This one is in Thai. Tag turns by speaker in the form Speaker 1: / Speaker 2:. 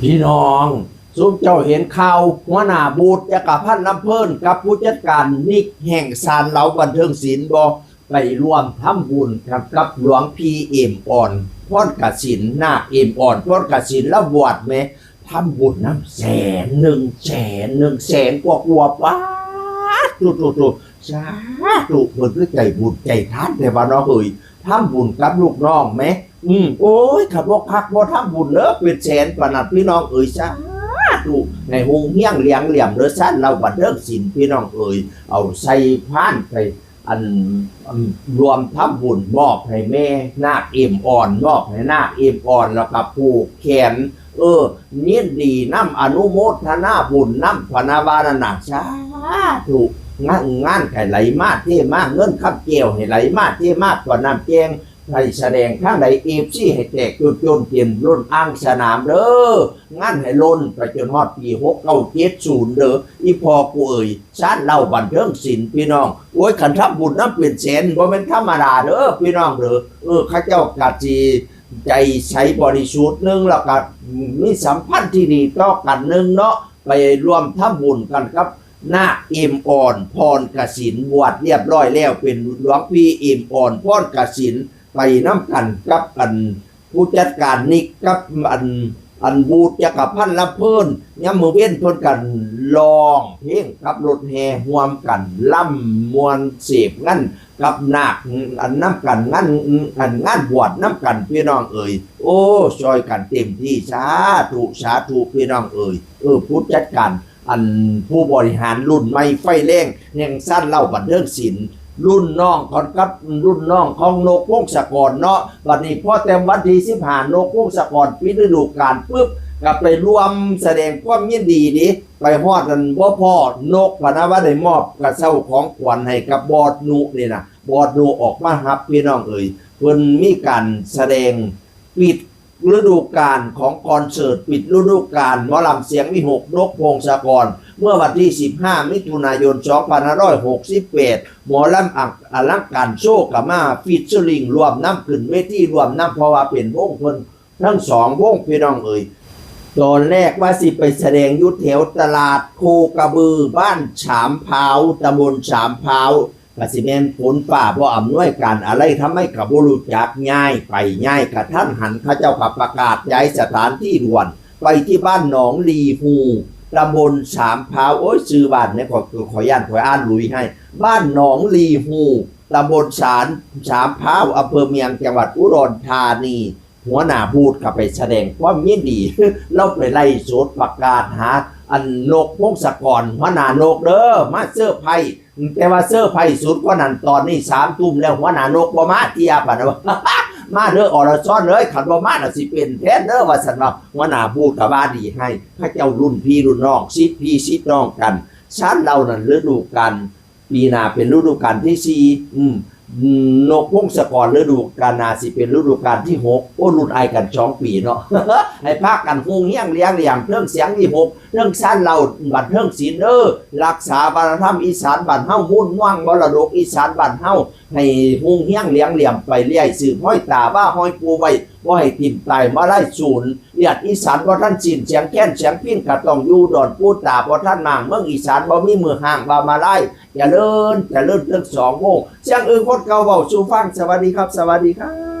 Speaker 1: พี่น้องสุมเจ้าเห็นข่าวหัวหน้าบูธจักรพันธ์ลำเพิ่นกับผู้จัดการนิกแห่งซานเหลาบันเทิงศิลป์บอไปร่วมทำบุญกับกับหลวงพีเอ็มอ่อนพ่อนกสินนาคเอ็มอ่อนพ่อนกสินล้วบวชไหมทำบุญน้ำแสนหนึ่งแสนหนึ่งแสนกว่ากว่าป้าดตุตุตุสาธุเพิ่นคือใจบุญใจท่านแต่ว่าเนาะเฮ้ยทำบุญกับลูกน้องไหม อืมโอ้ยขับรถพักบ่ทำบุญเด้อเป็นแสนปานนัดพี่น้องเอ๋ยสาธุในหงเฮียงเลียงเหลี่ยมเด้อซั่นเราบัดเลิกศีลพี่น้องเอ๋ยเอาใส่พานไปอันอันรวมทำบุญมอบให้แม่นาคเอ็มอ่อนมอบให้นาคเอ็มอ่อนแล้วก็ผูกแขน เออยินดีน้ำอนุโมทนาบุญน้ำพนาวานานาสาธุงานงานไก่ไหลมาเท่มากเงินขับเกี่ยวให้ไหลมาเท่มากกว่าน้ำแจง ให้แสดงข้างใดเอฟซีให้แตกจนจนเตรียมรุ่นอ้างสนามเด้องานให้ล้นไปจนฮอดปีหกเก้าเจ็ดศูนย์เด้ออีพอกูเอ่ยชาติเล่าบันเทิงศิลป์พี่น้องโอ้ยขันทับบุญน้ำเปลี่ยนแสนบ่เป็นธรรมดาเด้อพี่น้องเด้อเออข้าเจ้ากาจีใจใช้บริสุทธิ์หนึงแล้วก็มีสัมพันธ์ที่ดีต่อกันหนึงเนาะไปร่วมทำบุญกันครับหนาเอ็มอ่อนพรกสินบวชเรียบร้อยแล้วเป็นหลวงพี่เอ็มอ่อนพรกสิน ไปน้ำกันกับอันผู้จัดการนิกกับอันอันบูธจักรพันลำเพิ่นย่ำมือเว้นเพิ่นกันลองเพลงกับรถแห่ห่วมกันล่ำมวนเสพงั้นกับหนาคอันน้ำกันงั้นอันงานบวชน้ำกันพี่น้องเอ่ยโอ้ซอยกันเต็มที่สาธุสาธุพี่น้องเอ่ยเออผู้จัดการอันผู้บริหารรุ่นไม่ไฟแรงแห่งสั้นเล่าบันเทิงศิลป์ รุ่นน้องกอนกับรุ่นน้องของโนกพงศกรเนาะวันนี้พ่อเต็มวันที่สิบหานกพงศกรปิดฤดูกาลปุ๊บกลับไปรวมแสดงความยินดีดิไปฮอดกันบ่พ่อนกพนะว่าได้มอบกระเซ้าของขวัญให้กับบอดนุนี่นะบอดนุออกมารับพี่น้องเอ่ยเพิ่นมีการแสดงปิดฤดูกาลของคอนเสิร์ตปิดฤดูกาลหมอลำเสียงวิหกนกพงศกร เมื่อวันที่ 15 มิถุนายน 2568 หมอลำอักอลังการโชคกับมาฟีเจอริงรวมน้ำขึ้นเวทีรวมน้ำเพราะว่าเป็นวงเพิ่นทั้งสองวงพี่น้องเอ่ยตอนแรกว่าสิไปแสดงยุทธแถวตลาดโคกระบือบ้านฉามพาวตำบลฉามพาวกสิเมนฝนฝ่าพราะอำนวยการอะไรทำให้กับบุรุษจักง่ายไปง่ายกับท่านหันข้าเจ้ากับประกาศย้ายสถานที่ด่วน ไปที่บ้านหนองลีฮู ตำบลสามพร้าวโอ้ยชื่อบ้านเนี่ยขอขอย่านขออ่านลุยให้ บ้านหนองลีฮูตำบลสารสามพร้าวอำเภอเมียงจังหวัดอุดรธานีหัวหน้าพูดกับไปแสดงความยินดี เราไปไล่สดประกาศหา อันนกพงศกรหัวหน้านกเด้อมาเสื้อไผ่แต่ว่าเสื้อไผ่สุดกว่านั้นตอนนี้สามทุ่มแล้วหัวหน้านกบ่มาเทียบอะนะ มาเด้ออรซ้อนเลยขันบ่มาน่ะสิเป็นแทนเด้อว่าสันว่าหัวหน้าพูดกับว่าดีให้พระเจ้ารุ่นพี่รุ่นน้องชิดพี่ชิดน้องกันชั้นเรานั่นฤดูกันปีนาเป็นฤดูกาลที่สี่อืมอืม นกพงศกรฤดูกาลนาสิเป็นฤดูกาลที่หกโอ้รุ่นไอกันสองปีเนาะให้พากันฮูงเฮียงเลี้ยงเลี้ยงเรื่องเสียงที่หกเรื่องสั้นเราบัดเรื่องศีลเด้อรักษาบารธรรมอีสานบ้านเฮ้ามุ่นว่างมรดกอีสานบ้านเฮ้าให้หงเฮียงเลี้ยงเหลี่ยมไปเลี้ยสืบห้อยตาว่าห้อยปูไว้ว่าให้ทิมตายมาไล่ศูนย์เลียดอีสานว่าท่านสินเสียงแค้นเสียงพิ้นกะต้องอยู่ดอนปูดตาว่าท่านมางเมืองอีสานบ่มีมือห่างบ่ามาไล่อย่าเลินอย่าเลินเรื่องสองโมงเสียงอื่นคดเก่าเบาสู่ฟังสวัสดีครับ สวัสดีครับ